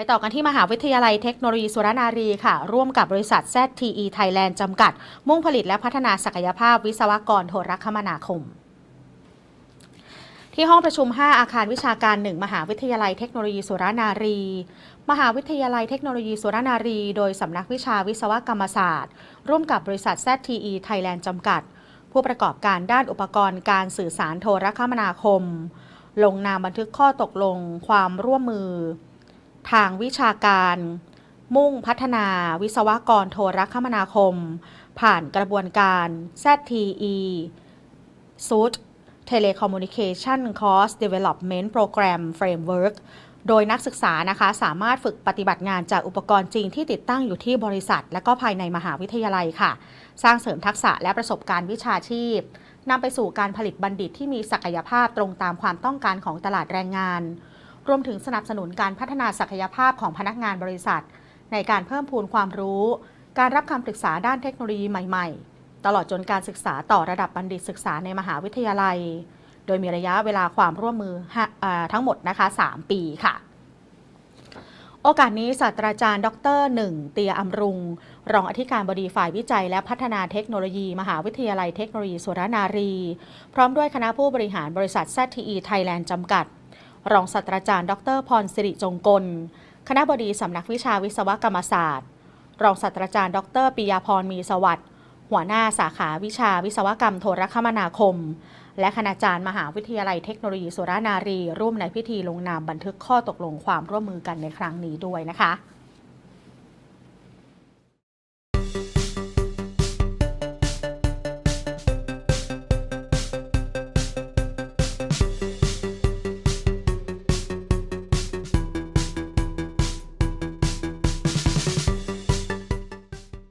ไปต่อกันที่มหาวิทยาลัยเทคโนโลยีสุรนารีค่ะ ร่วมกับบริษัท ZTE Thailand จำกัด มุ่งผลิตและพัฒนาศักยภาพวิศวกรโทรคมนาคมที่ห้องประชุม 5 อาคารวิชาการ 1 มหาวิทยาลัยเทคโนโลยีสุรนารี มหาวิทยาลัยเทคโนโลยีสุรนารี โดยสำนักวิชาวิศวกรรมศาสตร์ ร่วมกับบริษัท ZTE Thailand จำกัด ผู้ประกอบการด้านอุปกรณ์การสื่อสารโทรคมนาคม ลงนามบันทึกข้อตกลง ความร่วมมือ ทางวิชาการ มุ่งพัฒนาวิศวกรโทรคมนาคม ผ่านกระบวนการ ZTE SUIT Telecommunication Course Development Program Framework โดยนักศึกษานะคะสามารถฝึกปฏิบัติงานจากอุปกรณ์จริงที่ติดตั้งอยู่ที่บริษัท และก็ภายในมหาวิทยาลัยค่ะ สร้างเสริมทักษะและประสบการณ์วิชาชีพนำไปสู่การผลิตบัณฑิตที่มีศักยภาพตรงตามความต้องการของตลาดแรงงาน รวมถึงสนับสนุนการพัฒนาศักยภาพของพนักงานบริษัท ในการเพิ่มพูนความรู้ การรับคำปรึกษาด้านเทคโนโลยีใหม่ ๆ ตลอดจนการศึกษาต่อระดับบัณฑิตศึกษาในมหาวิทยาลัย โดยมีระยะเวลาความร่วมมืออทั้งหมดนะคะ 3 ปีค่ะโอกาสนี้ศาสตราจารย์ ดรหนึ่งเตียอำรุง รองอธิการบดีฝ่ายวิจัย และพัฒนาเทคโนโลยี มหาวิทยาลัยเทคโนโลยีสุรนารี พร้อมด้วยคณะผู้บริหารบริษัท ZTE Thailand จำกัด รองศาสตราจารย์ ดรพรสิริจงกล คณะบดีสำนักวิชาวิศวกรรมศาสตร์ รองศาสตราจารย์ ดรปิยาพรมีสวัสดิ์หัวหน้าสาขาวิชาวิศวกรรมโทรคมนาคม และคณาจารย์มหาวิทยาลัยเทคโนโลยีสุรานารี ร่วมในพิธีลงนามบันทึกข้อตกลงความร่วมมือกันในครั้งนี้ด้วยนะคะ